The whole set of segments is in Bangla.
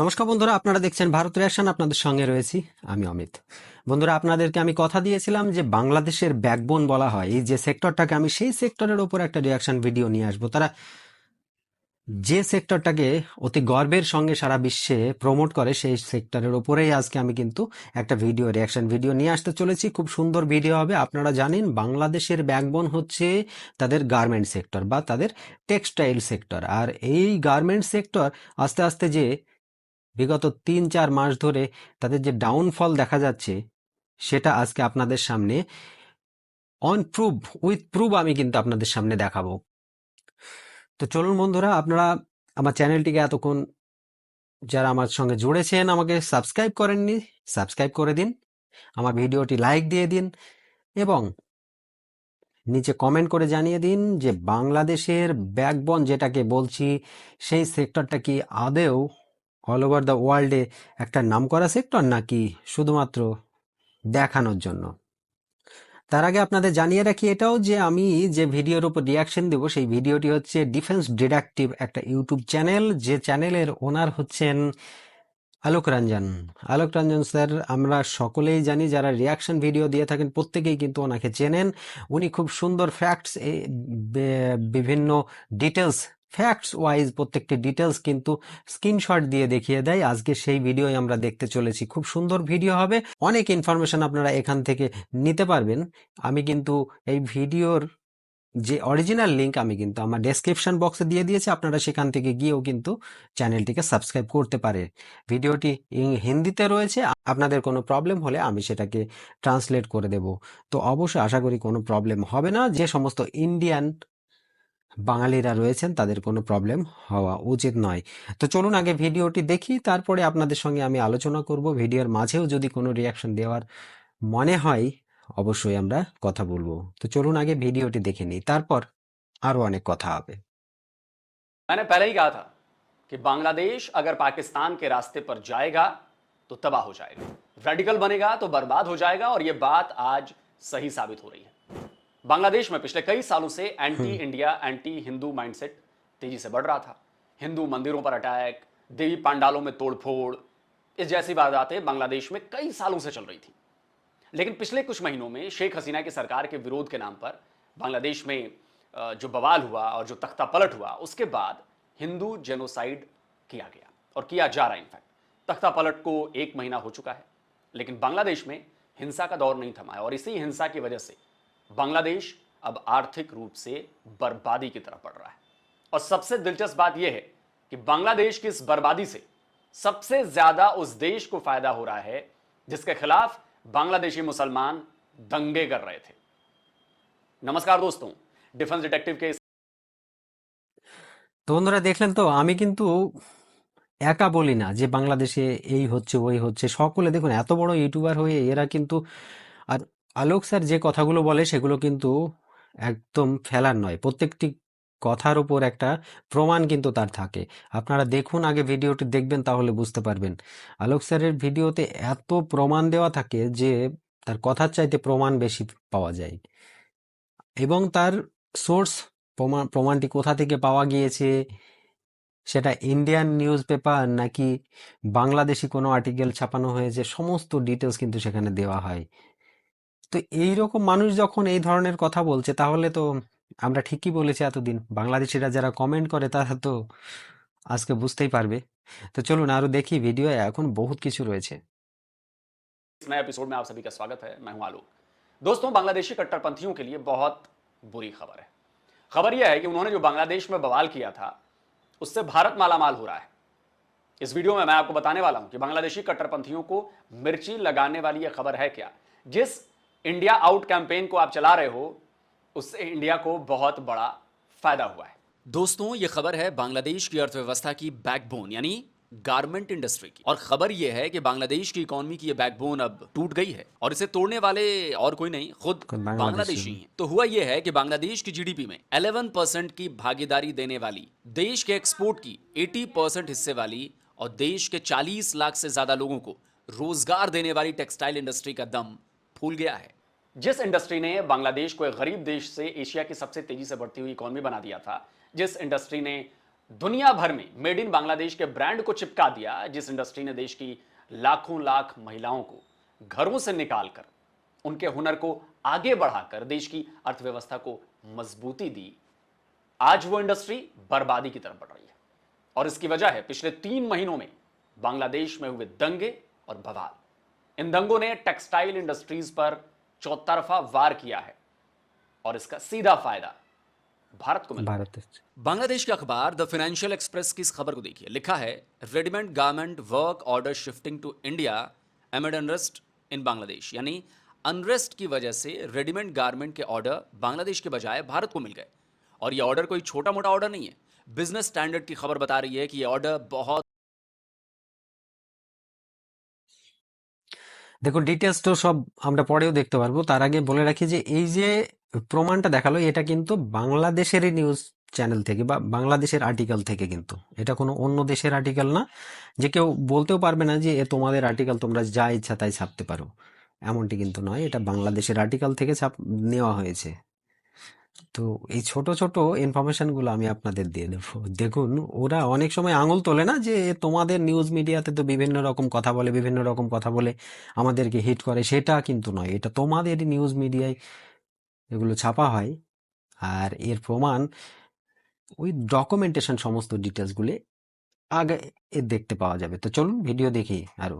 নমস্কার বন্ধুরা, আপনারা দেখছেন ভারত রিয়াকশন আপনাদের সঙ্গে রয়েছি আমি অমিত। বন্ধুরা, আপনাদেরকে আমি কথা দিয়েছিলাম যে বাংলাদেশের ব্যাকবোন বলা হয়, এই যে সেক্টরটাকে আমি সেই সেক্টরের ওপর একটা রিয়াকশন ভিডিও নিয়ে আসব। তারা যে সেক্টরটাকে অতি গর্বের সঙ্গে সারা বিশ্বে প্রমোট করে, সেই সেক্টরের ওপরেই আজকে আমি কিন্তু একটা ভিডিও রিয়াকশন ভিডিও নিয়ে আসতে চলেছি। খুব সুন্দর ভিডিও হবে। আপনারা জানেন, বাংলাদেশের ব্যাকবোন হচ্ছে তাদের গার্মেন্ট সেক্টর বা তাদের টেক্সটাইল সেক্টর আর এই গার্মেন্ট সেক্টর আস্তে আস্তে যে বিগত তিন চার মাস ধরে তাদের যে ডাউনফল দেখা যাচ্ছে, সেটা আজকে আপনাদের সামনে অন প্রুভ উইথ প্রুভ আমি কিন্তু আপনাদের সামনে দেখাবো। তো চলুন বন্ধুরা, আপনারা আমার চ্যানেলটিকে এতক্ষণ যারা আমার সঙ্গে জুড়েছেন আমাকে সাবস্ক্রাইব করেননি, সাবস্ক্রাইব করে দিন, আমার ভিডিওটি লাইক দিয়ে দিন এবং নিচে কমেন্ট করে জানিয়ে দিন যে বাংলাদেশের ব্যাকবন যেটাকে বলছি, সেই সেক্টরটা কি আদেও অল ওভার দ্য ওয়ার্ল্ডে একটা নাম করা সেক্টর নাকি শুধুমাত্র দেখানোর জন্য? তার আগে আপনাদের জানিয়ে রাখি এটাও যে আমি যে ভিডিওর উপর রিয়াকশন দেব, সেই ভিডিওটি হচ্ছে ডিফেন্স ডিডাকটিভ একটা ইউটিউব চ্যানেল যে চ্যানেলের ওনার হচ্ছেন আলোক রঞ্জন। আলোক রঞ্জন স্যার, আমরা সকলেই জানি যারা রিয়াকশন ভিডিও দিয়ে থাকেন, প্রত্যেকেই কিন্তু ওনাকে চেনেন। উনি খুব সুন্দর ফ্যাক্টস বিভিন্ন ডিটেলস ফ্যাক্টস ওয়াইজ প্রত্যেকটি ডিটেলস কিন্তু স্ক্রিনশট দিয়ে দেখিয়ে দেয়। আজকে সেই ভিডিওই আমরা দেখতে চলেছি। খুব সুন্দর ভিডিও হবে। অনেক ইনফরমেশন আপনারা এখান থেকে নিতে পারবেন। আমি কিন্তু এই ভিডিওর যে অরিজিনাল লিংক আমি কিন্তু আমার ডেসক্রিপশন বক্সে দিয়ে দিয়েছি। আপনারা সেখান থেকে গিয়েও কিন্তু চ্যানেলটিকে সাবস্ক্রাইব করতে পারে। ভিডিওটি হিন্দিতে রয়েছে। আপনাদের কোনো প্রবলেম হলে আমি সেটাকে ট্রান্সলেট করে দেব। তো অবশ্যই আশা করি কোনো প্রবলেম হবে না। যে সমস্ত ইন্ডিয়ান বাঙালিরা রয়েছেন তাদের কোনো প্রবলেম হওয়া উচিত নয় তো চলুন আগে ভিডিওটি দেখি তারপরে আপনাদের সঙ্গে আমি আলোচনা করব ভিডিওর মাঝেও যদি কোনো রিয়াকশন দেওয়ার মনে হয় অবশ্যই আমরা কথা বলবো তো চলুন আগে ভিডিওটি দেখে নিই তারপর আরো অনেক কথা হবে मैंने पहले ही कहा था कि बांग्लादेश अगर पाकिस्तान के रास्ते पर जाएगा तो तबाह हो जाएगा रेडिकल बनेगा तो बर्बाद हो जाएगा और यह बात आज सही साबित हो रही है बांग्लादेश में पिछले कई सालों से anti India anti Hindu mindset तेज़ी से बढ़ रहा था। हिंदू मंदिरों पर अटैक देवी पांडालों में तोड़फोड़ इस जैसी वारदातें बांग्लादेश में कई सालों से चल रही थी। लेकिन पिछले कुछ महीनों में शेख हसीना की सरकार के विरोध के नाम पर बांग्लादेश में जो बवाल हुआ और जो तख्ता पलट हुआ उसके बाद हिंदू जेनोसाइड किया गया और किया जा रहा है इनफैक्ट तख्ता पलट को एक महीना हो चुका है लेकिन बांग्लादेश में हिंसा का दौर नहीं थमा है और इसी हिंसा की वजह से बांग्लादेश अब आर्थिक रूप से बर्बादी की तरफ बढ़ रहा है और सबसे दिलचस्प बात यह है कि बांग्लादेश की इस बर्बादी से सबसे ज्यादा उस देश को फायदा हो रहा है जिसके खिलाफ बांग्लादेशी मुसलमान दंगे कर रहे थे नमस्कार दोस्तों डिफेंस डिटेक्टिव के इस তো বন্ধুরা দেখলেন তো আমি কিন্তু একা বলি না যে বাংলাদেশে এই হচ্ছে ওই হচ্ছে সকলে দেখুন এত বড় ইউটিউবার হয়ে এরা কিন্তু আর আলোক স্যার যে কথাগুলো বলে সেগুলো কিন্তু একদম ফেলার নয়। প্রত্যেকটি কথার উপর একটা প্রমাণ কিন্তু তার থাকে। আপনারা দেখুন, আগে ভিডিওটি দেখবেন তাহলে বুঝতে পারবেন। আলোক স্যারের ভিডিওতে এত প্রমাণ দেওয়া থাকে যে তার কথার চাইতে প্রমাণ বেশি পাওয়া যায়। এবং তার সোর্স প্রমাণ প্রমাণটি কোথা থেকে পাওয়া গিয়েছে? সেটা ইন্ডিয়ান নিউজ পেপার নাকি বাংলাদেশি কোনো আর্টিকেল ছাপানো হয়েছে? সমস্ত ডিটেলস কিন্তু সেখানে দেওয়া হয়। তো এই রকম মানুষ যখন এই ধরনের কথা বলছে তাহলে তো আমরা ঠিকই বলেছি এতদিন বাংলাদেশিরা যারা কমেন্ট করে তারা তো আজকে বুঝতেই পারবে তো চলুন আরো দেখি ভিডিও এখন বহুত কিছু রয়েছে नए एपिसोड में आप सभी का स्वागत है मैं हूं आलोक दोस्तों बांग्लादेशी कट्टरपंथियों के लिए बहुत बुरी खबर है खबर यह है कि उन्होंने जो बांग्लादेश में बवाल किया था उससे भारत मालामाल हो रहा है इस वीडियो में मैं आपको बताने वाला हूं कि बांग्लादेशी कट्टरपंथियों को मिर्ची लगाने वाली यह खबर है क्या जिस इंडिया आउट कैंपेन को आप चला रहे हो उससे इंडिया को बहुत बड़ा फ़ायदा हुआ है। दोस्तों ये खबर है बांग्लादेश की अर्थव्यवस्था की बैकबोन यानी गारमेंट इंडस्ट्री की। और खबर ये है कि बांग्लादेश की इकोनॉमी की ये बैकबोन अब टूट गई है। और इसे तोड़ने वाले और कोई नहीं खुद बांग्लादेशी? हैं तो हुआ यह है कि बांग्लादेश की जीडीपी में 11 परसेंट की भागीदारी देने वाली देश के एक्सपोर्ट की 80 परसेंट हिस्से वाली और देश के 40 लाख से ज़्यादा लोगों को रोज़गार देने वाली टेक्सटाइल इंडस्ट्री का दम फूल गया है। जिस इंडस्ट्री ने बांग्लादेश को एक गरीब देश से एशिया की सबसे तेज़ी से बढ़ती हुई इकोनॉमी बना दिया था, जिस इंडस्ट्री ने दुनिया भर में मेड इन बांग्लादेश के ब्रांड को चिपका दिया, जिस इंडस्ट्री ने देश की लाखों लाख महिलाओं को घरों से निकालकर, उनके हुनर को आगे बढ़ाकर, देश की अर्थव्यवस्था को मजबूती दी, आज वो इंडस्ट्री बर्बादी की तरफ़ बढ़ रही है। और इसकी वजह है, पिछले तीन महीनों में बांग्लादेश में हुए दंगे और बवाल। इन दंगों ने टेक्सटाइल इंडस्ट्रीज़ पर चौतरफा वार किया है और इसका सीधा फ़ायदा भारत को मिला। भारत बांग्लादेश के अखबार द फाइनेंशियल एक्सप्रेस की इस खबर को देखिए। लिखा है readymade garment work order shifting to India amid unrest in Bangladesh. यानी अनरेस्ट की वजह से रेडीमेड गारमेंट के ऑर्डर बांग्लादेश के बजाय भारत को मिल गए। और ये ऑर्डर कोई छोटा मोटा ऑर्डर नहीं है। बिज़नेस स्टैंडर्ड की खबर बता रही है कि ये ऑर्डर बहुत দেখুন ডিটেলস তো সব আমরা পরেও দেখতে পারব। তার আগে বলে রাখি যে, এই যে প্রমাণটা দেখাল, এটা কিন্তু বাংলাদেশেরই নিউজ চ্যানেল থেকে বা বাংলাদেশের আর্টিকেল থেকে কিন্তু। এটা কোনো অন্য দেশের আর্টিকেল না। যে কেউ বলতেও পারবে না যে, এ, তোমাদের আর্টিকেল তোমরা যা ইচ্ছা তাই ছাপতে পারো। এমনটি কিন্তু নয়। এটা বাংলাদেশের আর্টিকেল থেকে ছাপ, নেওয়া হয়েছে। তো এই ছোট ছোট ইনফরমেশন গুলো আমি আপনাদের দিয়ে দেবো দেখুন ওরা অনেক সময় আঙুল তোলে না যে তোমাদের নিউজ মিডিয়াতে তো বিভিন্ন রকম কথা বলে বিভিন্ন রকম কথা বলে আমাদেরকে হিট করে সেটা কিন্তু নয় এটা তোমাদের নিউজ মিডিয়ায় এগুলো ছাপা হয় আর এর প্রমাণ ওই ডকুমেন্টেশন সমস্ত ডিটেলসগুলি আগে এ দেখতে পাওয়া যাবে তো চলুন ভিডিও দেখি আরো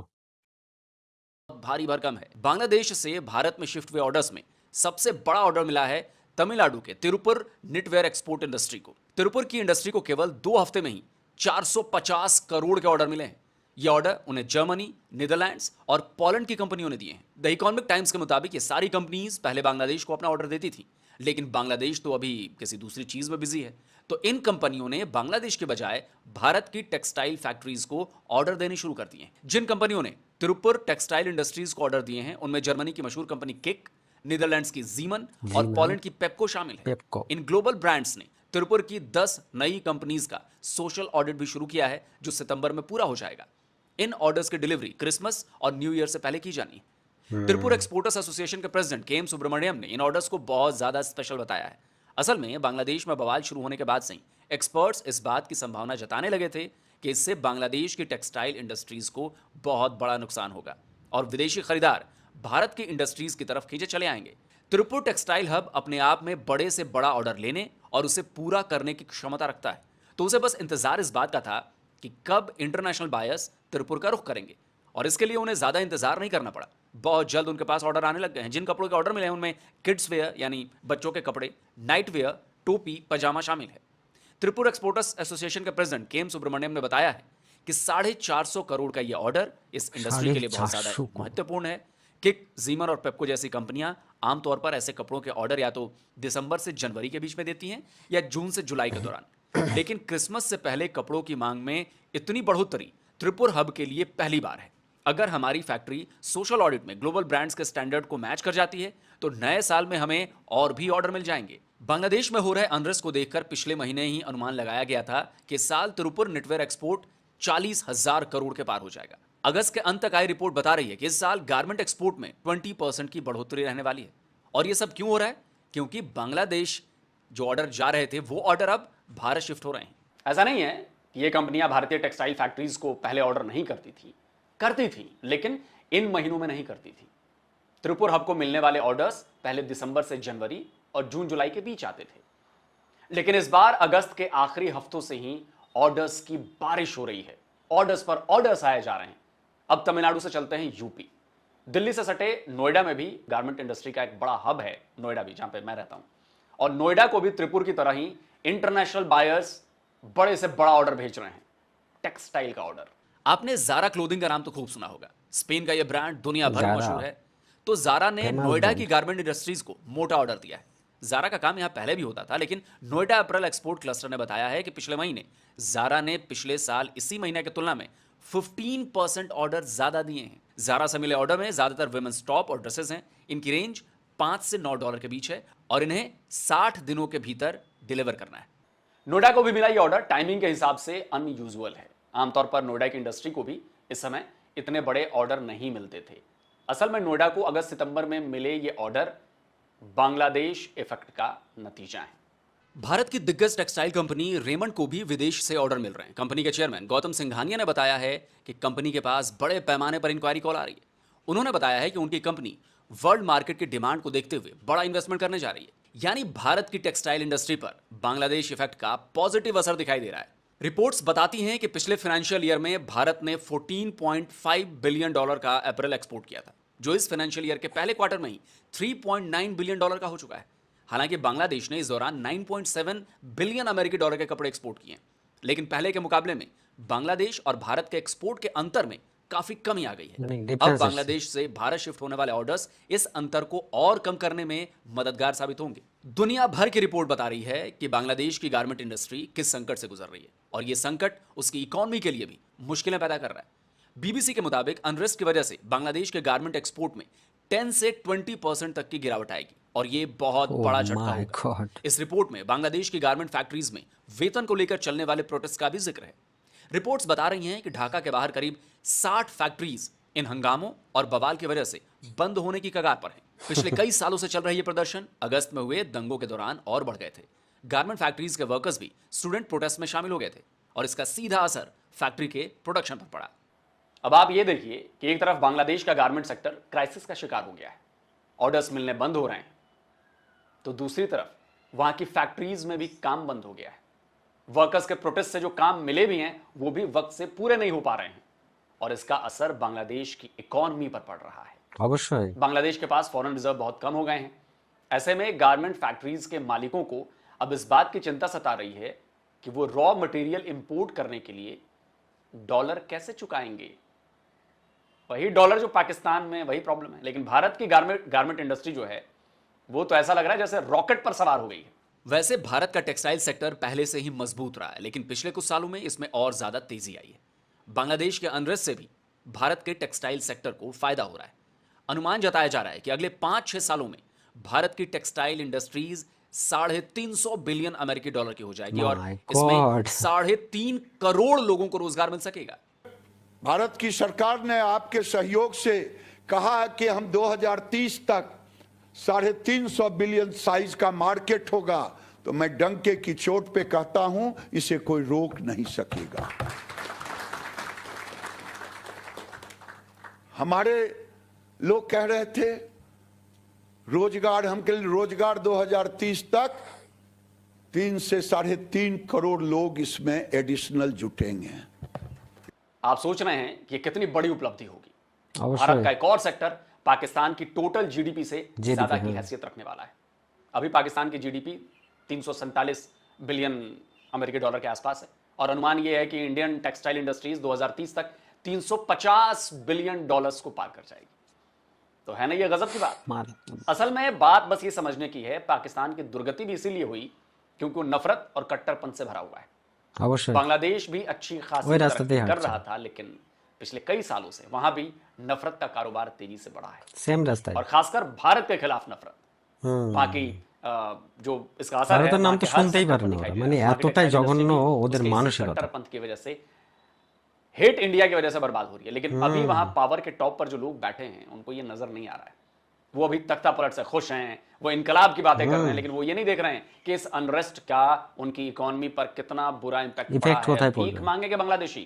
भारी भरकम है बांग्लादेश से भारत में शिफ्ट हुए ऑर्डर्स में सबसे बड़ा ऑर्डर मिला है तमिलनाडु के तिरुपुर निटवेयर एक्सपोर्ट इंडस्ट्री को। तिरुपुर की इंडस्ट्री को केवल दो हफ़्ते में ही 450 करोड़ के ऑर्डर मिले हैं। ये ऑर्डर उन्हें जर्मनी नीदरलैंड्स और पोलैंड की कंपनियों ने दिए हैं। द इकोनॉमिक टाइम्स के मुताबिक ये सारी कंपनीज़ पहले बांग्लादेश को अपना ऑर्डर देती थी, लेकिन बांग्लादेश तो अभी किसी दूसरी चीज़ में बिज़ी है। तो इन कंपनियों ने बांग्लादेश के बजाय भारत की टेक्सटाइल फैक्ट्रीज को ऑर्डर देने शुरू कर दिए हैं। जिन कंपनियों ने तिरुपुर टेक्सटाइल इंडस्ट्रीज़ को ऑर्डर दिए हैं, उनमें जर्मनी की मशहूर कंपनी किक नीदरलैंड्स की जीमन और पोलैंड की पेप्को शामिल है। पेप्को। इन ग्लोबल ब्रांड्स ने तिरुपुर की 10 नई कंपनीज़ का सोशल ऑडिट भी शुरू किया है जो सितंबर में पूरा हो जाएगा। इन ऑर्डर्स की डिलीवरी क्रिसमस और न्यू ईयर से पहले की जानी। है तिरुपुर एक्सपोर्टर्स एसोसिएशन के प्रेसिडेंट के एम सुब्रमण्यम ने इन ऑर्डर्स को बहुत ज़्यादा स्पेशल बताया है। असल में बांग्लादेश में बवाल शुरू होने के बाद से ही एक्सपर्ट्स इस बात की संभावना जताने लगे थे कि इससे बांग्लादेश की टेक्सटाइल इंडस्ट्रीज़ को बहुत बड़ा नुकसान होगा और विदेशी खरीदार भारत की इंडस्ट्रीज़ की तरफ़ खींचे चले आएँगे। त्रिपुर टेक्सटाइल हब अपने आप में बड़े से बड़ा ऑर्डर लेने और उसे पूरा करने की क्षमता रखता है। तो उसे बस इंतज़ार इस बात का था कि कब इंटरनेशनल बायर्स त्रिपुर का रुख करेंगे और इसके लिए उन्हें ज़्यादा इंतज़ार नहीं करना पड़ा। बहुत जल्द उनके पास ऑर्डर आने लग गए हैं। जिन कपड़ों के ऑर्डर मिले हैं उनमें किड्स वेयर यानी बच्चों के कपड़े नाइट वेयर टोपी पजामा शामिल है। त्रिपुर एक्सपोर्टर्स एसोसिएशन के प्रेसिडेंट के एम सुब्रमण्यम ने बताया है कि साढ़े चार सौ करोड़ का यह ऑर्डर इस इंडस्ट्री के लिए बहुत ज़्यादा 450 करोड़। महत्वपूर्ण है। किक जीमर और पेप्को जैसी कंपनियाँ आमतौर पर ऐसे कपड़ों के ऑर्डर या तो दिसंबर से जनवरी के बीच में देती हैं या जून से जुलाई के दौरान। लेकिन क्रिसमस से पहले कपड़ों की मांग में इतनी बढ़ोतरी त्रिपुर हब के लिए पहली बार है। अगर हमारी फैक्ट्री सोशल ऑडिट में ग्लोबल ब्रांड्स के स्टैंडर्ड को मैच कर जाती है तो नए साल में हमें और भी ऑर्डर मिल जाएँगे। बांग्लादेश में हो रहे अनरेस्ट को देखकर पिछले महीने ही अनुमान लगाया गया था कि साल तिरुपुर नेटवेयर एक्सपोर्ट चालीस हज़ार करोड़ के पार हो जाएगा। अगस्त के अंत तक आई रिपोर्ट बता रही है कि इस साल गारमेंट एक्सपोर्ट में 20 परसेंट की बढ़ोतरी रहने वाली है। और ये सब क्यों हो रहा है? क्योंकि बांग्लादेश जो ऑर्डर जा रहे थे, वो ऑर्डर अब भारत शिफ्ट हो रहे हैं। ऐसा नहीं है ये कंपनियाँ भारतीय टेक्सटाइल फैक्ट्रीज को पहले ऑर्डर नहीं करती थी। करती थी, लेकिन इन महीनों में नहीं करती थी। त्रिपुर हब को मिलने वाले ऑर्डर्स पहले दिसंबर से जनवरी और जून, जुलाई के बीच आते थे। लेकिन इस बार अगस्त के आखिरी हफ्तों से ही ऑर्डर्स की बारिश हो रही है। ऑर्डर्स पर ऑर्डर्स आए जा रहे हैं। अब तमिलनाडु से चलते हैं यूपी। दिल्ली से सटे नोएडा में भी गारमेंट इंडस्ट्री का एक बड़ा हब है नोएडा भी जहाँ पे मैं रहता हूँ। और नोएडा को भी त्रिपुर की तरह ही इंटरनेशनल बायर्स बड़े से बड़ा ऑर्डर भेज रहे हैं। टेक्सटाइल का ऑर्डर आपने जारा क्लोथिंग का नाम तो खूब सुना होगा। स्पेन का यह ब्रांड दुनिया भर में मशहूर है। तो जारा ने नोएडा की गारमेंट इंडस्ट्रीज़ को मोटा ऑर्डर दिया है। जारा का काम यहाँ पहले भी होता था लेकिन नोएडा अप्रैल एक्सपोर्ट क्लस्टर ने बताया है कि पिछले महीने जारा ने पिछले साल इसी महीने की तुलना में 15 परसेंट ऑर्डर ज़्यादा दिए हैं। जारा से मिले ऑर्डर में ज़्यादातर वुमेन्स टॉप और ड्रेसेस हैं। इनकी रेंज पाँच से नौ डॉलर के बीच है और इन्हें साठ दिनों के भीतर डिलीवर करना है। नोएडा को भी मिला ये ऑर्डर टाइमिंग के हिसाब से अनयूजल है। आमतौर पर नोएडा की इंडस्ट्री को भी इस समय इतने बड़े ऑर्डर नहीं मिलते थे। असल में नोएडा को अगस्त सितंबर में मिले ये ऑर्डर बांग्लादेश इफ़ेक्ट का नतीजा है। भारत की दिग्गज टेक्सटाइल कंपनी रेमंड को भी विदेश से ऑर्डर मिल रहे हैं। कंपनी के चेयरमैन गौतम सिंघानिया ने बताया है कि कंपनी के पास बड़े पैमाने पर इंक्वायरी कॉल आ रही है। उन्होंने बताया है कि उनकी कंपनी वर्ल्ड मार्केट की डिमांड को देखते हुए बड़ा इन्वेस्टमेंट करने जा रही है। यानी भारत की टेक्सटाइल इंडस्ट्री पर बांग्लादेश इफ़ेक्ट का पॉजिटिव असर दिखाई दे रहा है। रिपोर्ट्स बताती हैं कि पिछले फाइनेंशियल ईयर में भारत ने 14.5 बिलियन डॉलर का अप्रैल एक्सपोर्ट किया था, जो इस फाइनेंशियल ईयर के पहले क्वार्टर में ही 3.9 बिलियन डॉलर का हो चुका है। हालाँकि बांग्लादेश ने इस दौरान 9.7 बिलियन अमेरिकी डॉलर के कपड़े एक्सपोर्ट किए लेकिन पहले के मुकाबले में बांग्लादेश और भारत के एक्सपोर्ट के अंतर में काफ़ी कमी आ गई है। अब बांग्लादेश से भारत शिफ्ट होने वाले ऑर्डर्स इस अंतर को और कम करने में मददगार साबित होंगे। दुनिया भर की रिपोर्ट बता रही है कि बांग्लादेश की गारमेंट इंडस्ट्री किस संकट से गुजर रही है और ये संकट उसकी इकोनॉमी के लिए भी मुश्किलें पैदा कर रहा है। बीबीसी के मुताबिक अनरेस्ट की वजह से बांग्लादेश के गारमेंट एक्सपोर्ट में 10 से 20 परसेंट तक की गिरावट आएगी। और ये बहुत Oh बड़ा झटका होगा। इस रिपोर्ट में बांग्लादेश की गारमेंट फैक्ट्रीज में वेतन को लेकर चलने वाले प्रोटेस्ट का भी ज़िक्र है। रिपोर्ट्स बता रही हैं कि ढाका के बाहर करीब 60 फैक्ट्रीज इन हंगामों और बवाल की वजह से बंद होने की कगार पर हैं। पिछले कई सालों से चल रहे ये प्रदर्शन। अगस्त में हुए दंगों के दौरान और बढ़ गए थे। गारमेंट फैक्ट्रीज के वर्कर्स भी स्टूडेंट प्रोटेस्ट में शामिल हो गए थे और इसका सीधा असर फैक्ट्री के प्रोडक्शन पर पड़ा। अब आप ये देखिए कि एक तरफ़ बांग्लादेश का गारमेंट सेक्टर क्राइसिस का शिकार हो गया है। ऑर्डर्स मिलने बंद हो रहे हैं। तो दूसरी तरफ़ वहाँ की फैक्ट्रीज में भी काम बंद हो गया है। वर्कर्स के प्रोटेस्ट से जो काम मिले भी हैं वो भी वक्त से पूरे नहीं हो पा रहे हैं। और इसका असर बांग्लादेश की इकोनॉमी पर पड़ रहा है। अवश्य बांग्लादेश के पास फॉरन रिज़र्व बहुत कम हो गए हैं। ऐसे में गारमेंट फैक्ट्रीज के मालिकों को अब इस बात की चिंता सता रही है कि वो रॉ मटेरियल इंपोर्ट करने के लिए डॉलर कैसे चुकाएँगे। वही डॉलर जो पाकिस्तान में वही प्रॉब्लम है। लेकिन भारत की गारमेंट गारमेंट इंडस्ट्री जो है वो तो ऐसा लग रहा है जैसे रॉकेट पर सवार हो गई है। वैसे भारत का टेक्सटाइल सेक्टर पहले से ही मज़बूत रहा है लेकिन पिछले कुछ सालों में इसमें और ज़्यादा तेज़ी आई है। बांग्लादेश के अनरेस्ट से भी भारत के टेक्सटाइल सेक्टर को फ़ायदा हो रहा है। अनुमान जताया जा रहा है कि अगले पाँच छह सालों में भारत की टेक्सटाइल इंडस्ट्रीज़ साढ़े तीन सौ बिलियन अमेरिकी डॉलर की हो जाएगी और इसमें साढ़े तीन करोड़ लोगों को रोज़गार मिल सकेगा। भारत की सरकार ने आपके सहयोग से कहा है कि हम 2030 तक साढ़े तीन सौ बिलियन साइज़ का मार्केट होगा। तो मैं डंके की चोट पे कहता हूँ इसे कोई रोक नहीं सकेगा। हमारे लोग कह रहे थे रोज़गार हमके लिए रोज़गार 2030 तक तीन से साढ़े तीन करोड़ लोग इसमें एडिशनल जुटेंगे। आप सोच रहे हैं कि कितनी बड़ी उपलब्धि होगी। भारत का एक और सेक्टर पाकिस्तान की टोटल जीडीपी से ज़्यादा की हैसियत रखने वाला है। अभी पाकिस्तान की जीडीपी तीन बिलियन अमेरिकी डॉलर के आसपास है। और अनुमान यह है कि इंडियन टेक्सटाइल इंडस्ट्रीज़ 2030 तक 350 बिलियन डॉलर्स को पार कर जाएगी। तो है ना ये गजब की बात? असल में बात बस ये समझने की है पाकिस्तान की दुर्गति भी इसीलिए हुई क्योंकि नफरत और कट्टरपन से भरा हुआ है। बांग्लादेश भी अच्छी खासी कर रहा था लेकिन पिछले कई सालों से वहां भी नफरत का कारोबार तेजी से बढ़ा है সেম রাস্তায় और खासकर भारत के खिलाफ नफरत হুম वहां की अ, जो इसका असर है ভারতের নাম वहां তো के हर শুনতেই सेक्टर পারে पर না दिखाई ওরা। दे মানে रहा है। वहां की এতটাই टेक्सटाइल জঘন্য इंडस्ट्री भी ওদের उसके इसी মানসিকতা कट्टरपंथ की वजह से हेट इंडिया की वजह से बर्बाद हो रही है लेकिन अभी हम्म। वहां पावर के टॉप पर जो लोग बैठे हैं उनको ये नजर नहीं आ रहा है वो अभी तख्ता पलट से खुश हैं वो इनकलाब की बातें कर हम्म। रहे हैं लेकिन वो ये नहीं देख रहे हैं कि इस अनरेस्ट का उनकी इकोनॉमी पर कितना बुरा इम्पैक्ट Effect पड़ा होता है है पूरे। भीख मांगेंगे बांग्लादेशी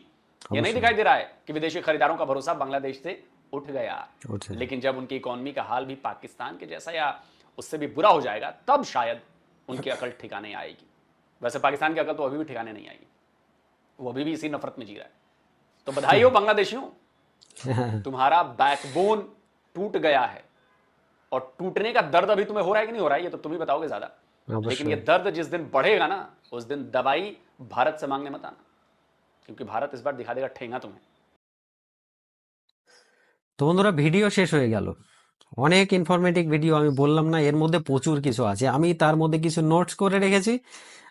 ये नहीं दिखाई दे रहा है कि विदेशी खरीदारों का भरोसा बांग्लादेश से उठ गया। लेकिन जब उनकी इकोनॉमी का हाल भी पाकिस्तान के जैसा या उससे भी बुरा हो जाएगा तब शायद उनकी अकल ठिकाने आएगी। वैसे पाकिस्तान की अकल तो अभी भी ठिकाने नहीं आएगी। वो अभी भी इसी नफरत में जी रहा है। तो बधाई हो बांग्लादेशियों। तुम्हारा बैकबोन टूट गया है। और टूटने का दर्द अभी तुम्हें हो रहा है कि नहीं हो रहा है ये तो तुम ही बताओगे ज़्यादा। लेकिन ये दर्द जिस दिन बढ़ेगा ना उस दिन दवाई भारत से मांगने मत आना। क्योंकि भारत इस बार दिखा देगा ठेंगा तुम्हें তো বন্ধুরা ভিডিও শেষ হয়ে গেল অনেক ইনফরমেটিভ ভিডিও আমি বললাম না এর মধ্যে প্রচুর কিছু আছে আমি তার মধ্যে কিছু নোটস করে রেখেছি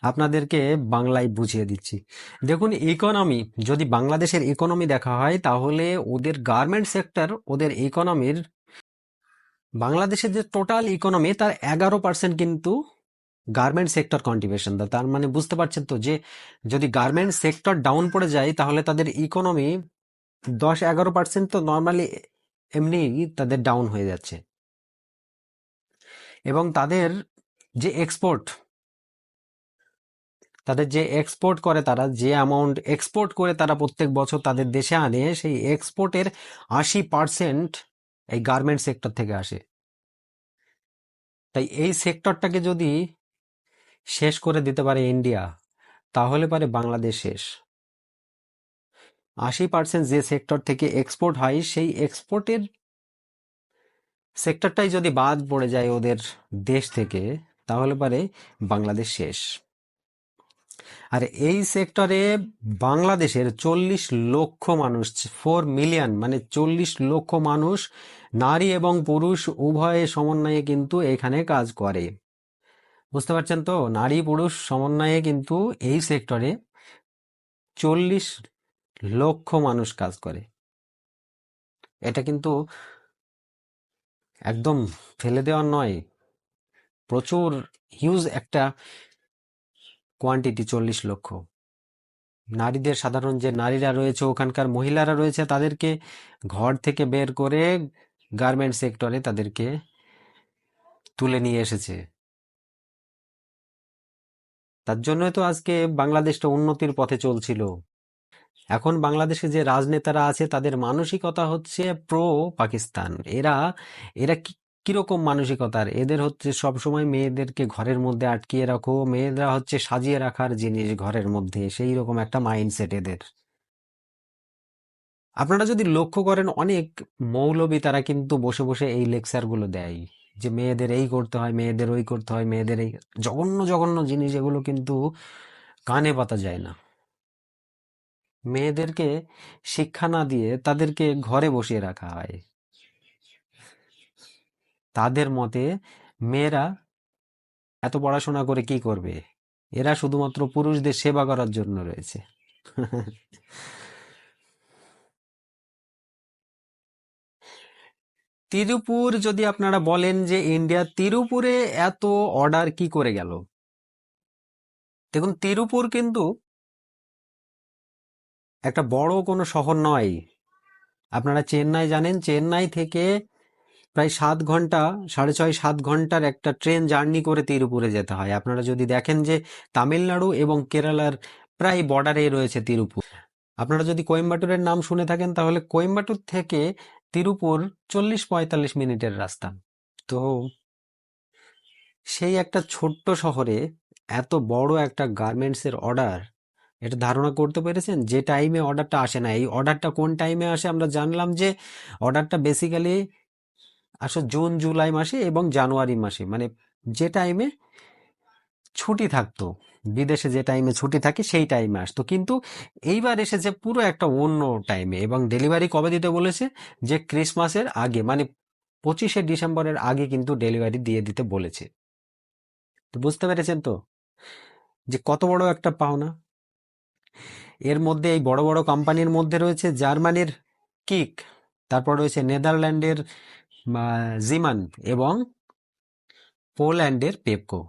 আপনাদেরকে বাংলায় বুঝিয়ে দিচ্ছি দেখুন ইকোনমি যদি বাংলাদেশের ইকোনমি দেখা হয় তাহলে ওদের গার্মেন্ট সেক্টর ওদের ইকোনমির বাংলাদেশের যে টোটাল ইকোনমি তার এগারো পার্সেন্ট কিন্তু গার্মেন্ট সেক্টর কন্ট্রিবিউশন দেয় তার মানে বুঝতে পারছেন তো যে, যদি গার্মেন্ট সেক্টর ডাউন পড়ে যায়, তাহলে তাদের ইকোনমি দশ এগারো পার্সেন্ট তো নর্মালি এমনি তাদের ডাউন হয়ে যাচ্ছে। এবং তাদের যে এক্সপোর্ট তাদের যে এক্সপোর্ট করে তারা, যে অ্যামাউন্ট এক্সপোর্ট করে তারা প্রত্যেক বছর তাদের দেশে আনে, সেই এক্সপোর্টের আশি পার্সেন্ট এই গার্মেন্ট সেক্টর থেকে আসে। তাই এই সেক্টরটাকে যদি শেষ করে দিতে পারে ইন্ডিয়া, তাহলে পারে বাংলাদেশ শেষ। আশি পার্সেন্ট যে সেক্টর থেকে এক্সপোর্ট হয়, সেই এক্সপোর্টের সেক্টরটাই যদি বাদ পড়ে যায় ওদের দেশ থেকে, তাহলে পারে বাংলাদেশ শেষ। আর এই সেক্টরে বাংলাদেশের চল্লিশ লক্ষ মানুষ ফোর মিলিয়ন মানে চল্লিশ লক্ষ মানুষ, নারী এবং পুরুষ উভয়ে সমন্বয়ে কিন্তু এখানে কাজ করে। বুঝতে পারছেন তো? নারী পুরুষ সমন্বয়ে কিন্তু এই সেক্টরে চল্লিশ লক্ষ মানুষ কাজ করে। এটা কিন্তু একদম ফেলে দেওয়ার নয়, প্রচুর হিউজ একটা কোয়ান্টিটি চল্লিশ লক্ষ। নারীদের সাধারণ যে নারীরা রয়েছে, ওখানকার মহিলারা রয়েছে, তাদেরকে ঘর থেকে বের করে গার্মেন্ট সেক্টরে তাদেরকে তুলে নিয়ে এসেছে। তার জন্যই তো আজকে বাংলাদেশটা উন্নতির পথে চলছিল। এখন বাংলাদেশে যে রাজনেতারা আছে, তাদের মানসিকতা হচ্ছে প্রো পাকিস্তান এরা এরা কীরকম মানসিকতার? এদের হচ্ছে সবসময় মেয়েদেরকে ঘরের মধ্যে আটকিয়ে রাখো। মেয়েরা হচ্ছে সাজিয়ে রাখার জিনিস ঘরের মধ্যে, সেই রকম একটা মাইন্ডসেট এদের। আপনারা যদি লক্ষ্য করেন, অনেক মৌলবী তারা কিন্তু বসে বসে এই লেকচারগুলো দেয়। যে মেয়েদের এই করতে হয়, মেয়েদের ওই করতে হয়, মেয়েদের এই জঘন্য জঘন্য জিনিস এগুলো কিন্তু কানে পাতা যায় না। মেয়েদেরকে শিক্ষা না দিয়ে তাদেরকে ঘরে বসিয়ে রাখা হয়। তাদের মতে মেয়েরা এত পড়াশোনা করে কি করবে? এরা শুধুমাত্র পুরুষদের সেবা করার জন্য রয়েছে। তিরুপুর যদি আপনারা বলেন যে ইন্ডিয়া তিরুপুরে এত অর্ডার কি করে গেল? দেখুন, তিরুপুর কিন্তু একটা বড় কোনো শহর নয়। আপনারা চেন্নাই জানেন, চেন্নাই থেকে প্রায় সাত ঘণ্টা, সাড়ে ছয়, সাত ঘণ্টার একটা ট্রেন জার্নি করে তিরুপুরে যেতে হয়। আপনারা যদি দেখেন যে তামিলনাড়ু এবং কেরালার প্রায় বর্ডারে রয়েছে তিরুপুর। আপনারা যদি কোয়েম্বাটুরের নাম শুনে থাকেন, তাহলে কোয়েম্বাটুর থেকে তিরুপুর চল্লিশ পঁয়তাল্লিশ মিনিটের রাস্তা। তো সেই একটা ছোট্ট শহরে এত বড় একটা গার্মেন্টসের অর্ডার, এটা ধারণা করতে পেরেছেন? যে টাইমে অর্ডারটা আসে না। এই অর্ডারটা কোন টাইমে আসে আমরা জানলাম যে অর্ডারটা বেসিক্যালি আসো জুন, জুলাই মাসে এবং জানুয়ারি মাসে। মানে যে টাইমে ছুটি থাকতো। বিদেশে যে টাইমে ছুটি থাকে সেই টাইমে আসতো। কিন্তু এইবার এসেছে পুরো একটা অন্য টাইমে এবং ডেলিভারি কবে দিতে বলেছে? যে ক্রিসমাসের আগে মানে পঁচিশে ডিসেম্বরের আগে কিন্তু ডেলিভারি দিয়ে দিতে বলেছে। তো বুঝতে পেরেছেন তো? যে কত বড় একটা পাওনা। এর মধ্যে এই বড় বড় কোম্পানির মধ্যে রয়েছে জার্মানির কিক, তারপর রয়েছে নেদারল্যান্ডের জিমান এবং পোল্যান্ডের পেপকো।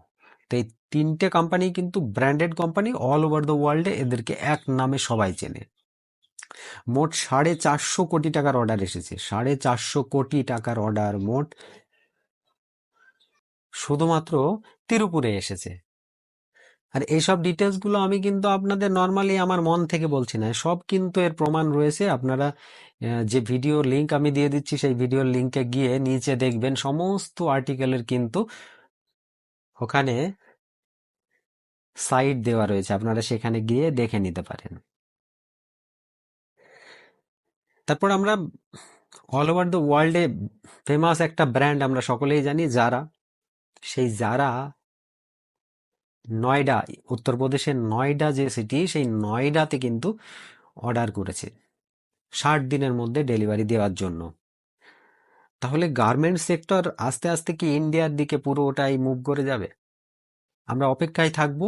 তো এই তিনটে কোম্পানি কিন্তু branded company all over the ওয়ার্ল্ডে এদেরকে এক নামে সবাই চেনে। মোট সাড়ে চারশো কোটি টাকার অর্ডার এসেছে। সাড়ে চারশো কোটি টাকার অর্ডার মোট শুধুমাত্র তিরুপুরে এসেছে। আর এইসব ডিটেলসগুলো আমি কিন্তু আপনাদের নর্মালি আমার মন থেকে বলছি না। সব কিন্তু এর প্রমাণ রয়েছে। আপনারা যে ভিডিও লিংক আমি দিয়ে দিচ্ছি, সেই ভিডিওর লিঙ্কে গিয়ে নিচে দেখবেন সমস্ত আর্টিকেলের কিন্তু ওখানে সাইট দেওয়া রয়েছে। আপনারা সেখানে গিয়ে দেখে নিতে পারেন। তারপর আমরা অল ওভার দ্য ওয়ার্ল্ডে ফেমাস একটা ব্র্যান্ড আমরা সকলেই জানি যারা সেই যারা নয়ডা উত্তরপ্রদেশের নয়ডা যে সিটি সেই নয়ডাতে কিন্তু অর্ডার করেছে। ষাট দিনের মধ্যে ডেলিভারি দেওয়ার জন্য। তাহলে গার্মেন্ট সেক্টর আস্তে আস্তে কি ইন্ডিয়ার দিকে পুরোটাই মুভ করে যাবে? আমরা অপেক্ষায় থাকব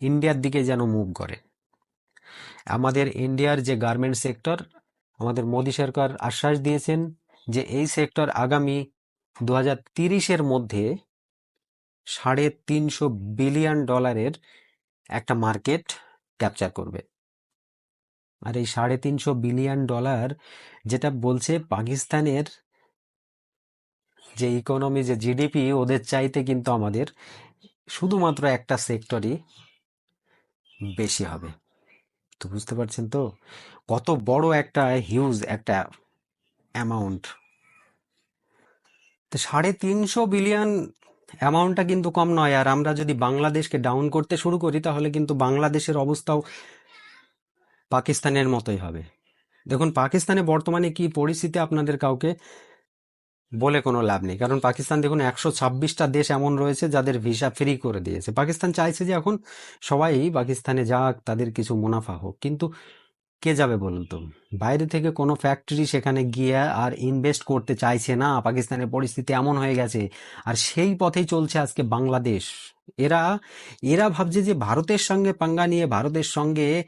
ইন্ডিয়ার দিকে যেন মুভ করে। আমাদের ইন্ডিয়ার যে গার্মেন্ট সেক্টর আমাদের মোদী সরকার আশ্বাস দিয়েছেন যে এই সেক্টর আগামী দু হাজার তিরিশের মধ্যে সাড়ে তিনশো বিলিয়ন ডলারের একটা মার্কেট ক্যাপচার করবে। আর এই সাড়ে তিনশো বিলিয়ন ডলার যেটা বলছে পাকিস্তানের যে ইকোনমি যে জিডিপি ওদের চাইতে কিন্তু আমাদের শুধুমাত্র একটা সেক্টরই বেশি হবে। তো বুঝতে পারছেন তো? কত বড় একটা হিউজ একটা অ্যামাউন্ট তো সাড়ে তিনশো বিলিয়ন অ্যামাউন্টটা কিন্তু কম নয়। আর আমরা যদি বাংলাদেশকে ডাউন করতে শুরু করি, তাহলে কিন্তু বাংলাদেশের অবস্থাও পাকিস্তানের মতোই হবে। দেখুন, পাকিস্তানে বর্তমানে কি পরিস্থিতি আপনাদের কাউকে বলে কোনো লাভ নেই। কারণ পাকিস্তান দেখুন, একশো ছাব্বিশটা দেশ এমন রয়েছে যাদের ভিসা ফ্রি করে দিয়েছে। পাকিস্তান চাইছে যে এখন সবাই পাকিস্তানে যাক, তাদের কিছু মুনাফা হোক। কিন্তু কে যাবে বলুন তো? বাইরে থেকে কোনো ফ্যাক্টরি সেখানে গিয়ে আর ইনভেস্ট করতে চাইছে না। পাকিস্তানের পরিস্থিতি এমন হয়ে গেছে। আর সেই পথেই চলছে আজকে বাংলাদেশ। এরা এরা ভাবছে যে ভারতের সঙ্গে পাঙ্গা নিয়ে, ভারতের সঙ্গে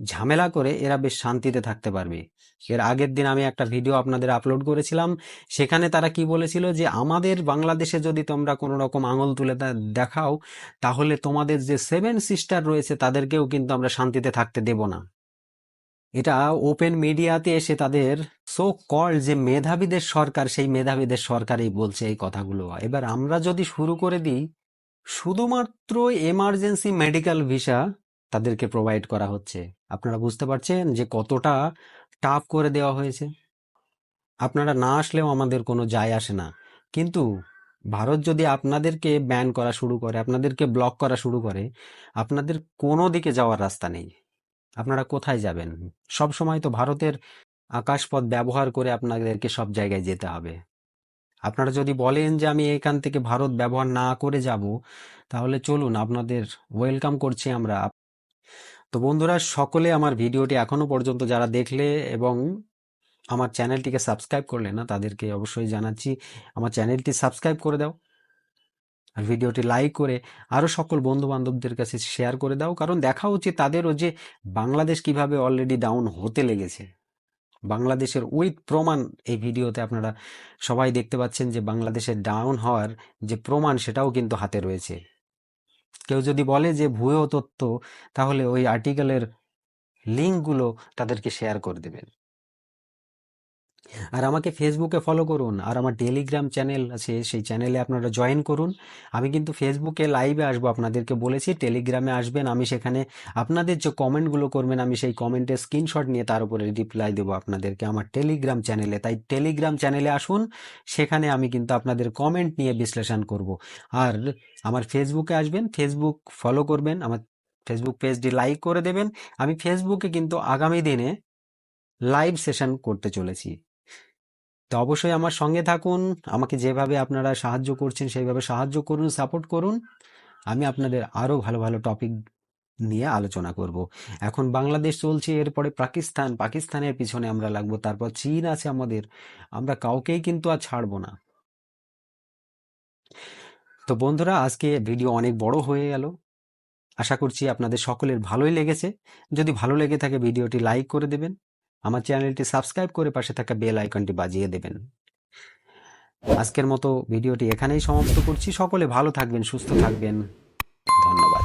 ঝামেলা করে এরা বেশ শান্তিতে থাকতে পারবে। এর আগের দিন আমি একটা ভিডিও আপনাদের আপলোড করেছিলাম। সেখানে তারা কি বলেছিল যে, আমাদের বাংলাদেশে যদি তোমরা কোনো রকম আঙুল তুলে দেখাও, তাহলে তোমাদের যে সেভেন সিস্টার রয়েছে, তাদেরকেও কিন্তু আমরা শান্তিতে থাকতে দেব না। এটা ওপেন মিডিয়াতে এসে তাদের সো কল যে মেধাবীদের সরকার, সেই মেধাবীদের সরকারই বলছে এই কথাগুলো। এবার আমরা যদি শুরু করে দিই, শুধুমাত্র এমার্জেন্সি মেডিকেল ভিসা তাদেরকে প্রোভাইড করা হচ্ছে। আপনারা বুঝতে পারছেন যে কতটা টাফ করে দেওয়া হয়েছে? আপনারা না আসলেও আমাদের কোনো যায় আসে না। কিন্তু ভারত যদি আপনাদেরকে ব্যান করা শুরু করে, আপনাদেরকে ব্লক করা শুরু করে, আপনাদের কোনো দিকে যাওয়ার রাস্তা নেই। আপনারা কোথায় যাবেন? সব সময় তো ভারতের আকাশপথ ব্যবহার করে আপনাদেরকে সব জায়গায় যেতে হবে। আপনারা যদি বলেন যে আমি এখান থেকে ভারত ব্যবহার না করে যাব, তাহলে চলুন আপনাদের ওয়েলকাম করছি আমরা। তো বন্ধুরা, সকলে আমার ভিডিওটি এখনও পর্যন্ত যারা দেখলে এবং আমার চ্যানেলটিকে সাবস্ক্রাইব করলে না, তাদেরকে অবশ্যই জানাচ্ছি, আমার চ্যানেলটি সাবস্ক্রাইব করে দাও আর ভিডিওটি লাইক করে আরও সকল বন্ধু বান্ধবদের কাছে শেয়ার করে দাও। কারণ দেখা উচিত তাদেরও যে বাংলাদেশ কীভাবে অলরেডি ডাউন হতে লেগেছে। বাংলাদেশের উইথ প্রমাণ এই ভিডিওতে আপনারা সবাই দেখতে পাচ্ছেন যে বাংলাদেশের ডাউন হওয়ার যে প্রমাণ সেটাও কিন্তু হাতে রয়েছে। কেউ যদি বলে যে ভুয়ো তথ্য তাহলে ওই আর্টিকেলের লিঙ্কগুলো তাদেরকে শেয়ার করে দেবেন। আর আমাকে ফেসবুকে ফলো করুন, আর আমার টেলিগ্রাম চ্যানেল আছে, সেই চ্যানেলে আপনারা জয়েন করুন। আমি কিন্তু ফেসবুকে লাইভে আসব, আপনাদেরকে বলেছি টেলিগ্রামে আসবেন, আমি সেখানে আপনাদের যে কমেন্টগুলো করবেন, আমি সেই কমেন্টের স্ক্রিনশট নিয়ে তার উপরে রিপ্লাই দেবো আপনাদেরকে আমার টেলিগ্রাম চ্যানেলে তাই টেলিগ্রাম চ্যানেলে আসুন, সেখানে আমি কিন্তু আপনাদের কমেন্ট নিয়ে বিশ্লেষণ করব। আর আমার ফেসবুকে আসবেন ফেসবুক ফলো করবেন, আমার ফেসবুক পেজটি লাইক করে দেবেন। আমি ফেসবুকে কিন্তু আগামী দিনে লাইভ সেশন করতে চলেছি। তো অবশ্যই আমার সঙ্গে থাকুন। আমাকে যেভাবে আপনারা সাহায্য করছেন, সেইভাবে সাহায্য করুন সাপোর্ট করুন। আমি আপনাদের আরও ভালো ভালো টপিক নিয়ে আলোচনা করব। এখন বাংলাদেশ চলছে, এরপরে পাকিস্তান। পাকিস্তানের পিছনে আমরা লাগবো, তারপর চীন আছে আমাদের। আমরা কাউকেই কিন্তু আর ছাড়বো না। তো বন্ধুরা, আজকে ভিডিও অনেক বড় হয়ে গেল। আশা করছি আপনাদের সকলের ভালোই লেগেছে। যদি ভালো লেগে থাকে ভিডিওটি লাইক করে দেবেন। আমার চ্যানেলটি সাবস্ক্রাইব করে পাশে থাকা বেল আইকনটি বাজিয়ে দেবেন। আজকের মতো ভিডিওটি এখানেই সমাপ্ত করছি। সকলে ভালো থাকবেন, সুস্থ থাকবেন। ধন্যবাদ।